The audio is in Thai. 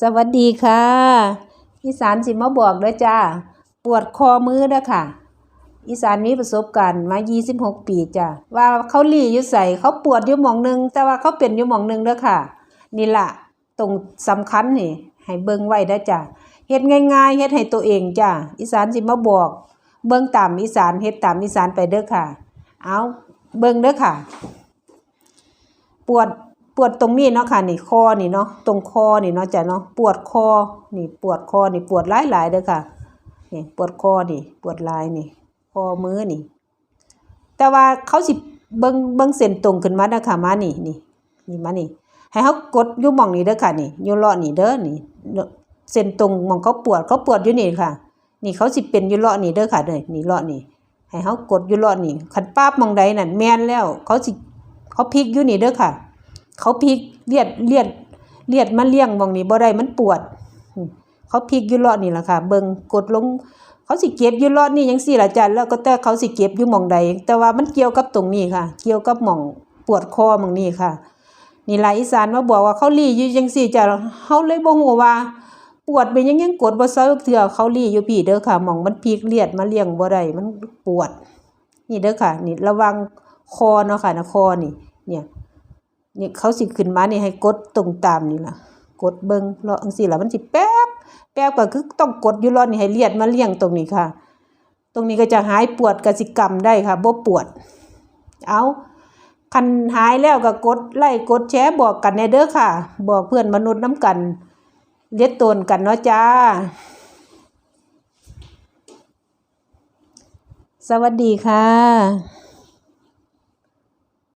สวัสดีค่ะอีสานสิมาบอกเด้อจ้า ปวดคอมือเด้อค่ะ อีสานมีประสบการณ์มา 26 ปีจ้ะว่าเขาหลีอยู่ใส่เขาปวดอยู่หมองหนึง แต่ว่าเขาเป็นอยู่หมองหนึงเด้อค่ะ นี่ล่ะตรงสำคัญนี่ ให้เบิ่งไว้เด้จ้ะเฮ็ดง่ายๆเฮ็ดให้ตัวเองจ้ะอีสานสิมาบอก เบิ่งตามอีสานเฮ็ดตามอีสานไปเด้อค่ะ เอาเบิ่งเด้อค่ะ ปวด วดตรงนี้เนาะค่ะนี่คอนี่เนาะตรงคอนี่เนาะจ้ะเนาะปวดคอนี่ปวดคอนี่ปวดหลายหลายๆเด้อค่ะนี่ปวดคอนี่ปวดลายนี่คอมือนี่ แต่ว่าเขาสิเบิ่งเบิ่งเส้นตรงขึ้นมาเด้อค่ะมานี่นี่นี่มานี่ ให้เขากดยู่หม่องนี้เด้อค่ะนี่ยู่เลาะนี่เด้อนี่เส้นตรงหม่องเขาปวดเขาปวดอยู่นี่ค่ะ นี่เขาสิเป็นยู่เลาะนี่เด้อค่ะเด้อนี่เลาะนี่ให้เขากดยู่เลาะนี่คันป้าบมองใดนั่นแมนแล้ว เขาสิเขาพลิกอยู่นี่เด้อค่ะ เขาพลิกเลียดเลียดเลียดมันเลี้ยงมองนี้บ่ได้มันปวด เขาพลิกยู่ลาะนี่แหละค่ะ เบิงกดลง เขาสิเก็บยู่ลาะนี่จังซี่ล่ะจ้ะแล้วก็แต่เขาสิเก็บยู่หม่องใด แต่ว่ามันเกี่ยวกับตรงนี้ค่ะ เกี่ยวกับหม่องปวดคอมองนี้ค่ะนี่ล่ะอีสานมาบอกว่าเขาลี่อยู่จังซี่จ้ะเฮาเลยบ่ฮู้ว่า ปวดเป็นยังยังกดบ่เซาเทื่อเขาลี่อยู่พี่เด้อค่ะหมองมันพลิกเลียดมาเลี้ยงบ่ได้มันปวด นี่เด้อค่ะ นี่ระวังคอเนาะค่ะนะคอนี่ เนี่ย นี่เขาสิขึ้นมานี่ให้กดตรงตามนี่ล่ะ กดเบิ่งเลาะจังซี่ล่ะมันสิแป๊บแป๊บก็คือต้องกดอยู่รอนี่ให้เลียดมาเลี้ยงตรงนี้ค่ะ ตรงนี้ก็จะหายปวดกสิกรรมได้ค่ะบ่ปวด เอาคันหายแล้วก็กดไลค์กดแชร์บอกกันแน่เด้อค่ะ บอกเพื่อนมนุษย์น้ำกันเลียดตนกันเนาะจ้า สวัสดีค่ะ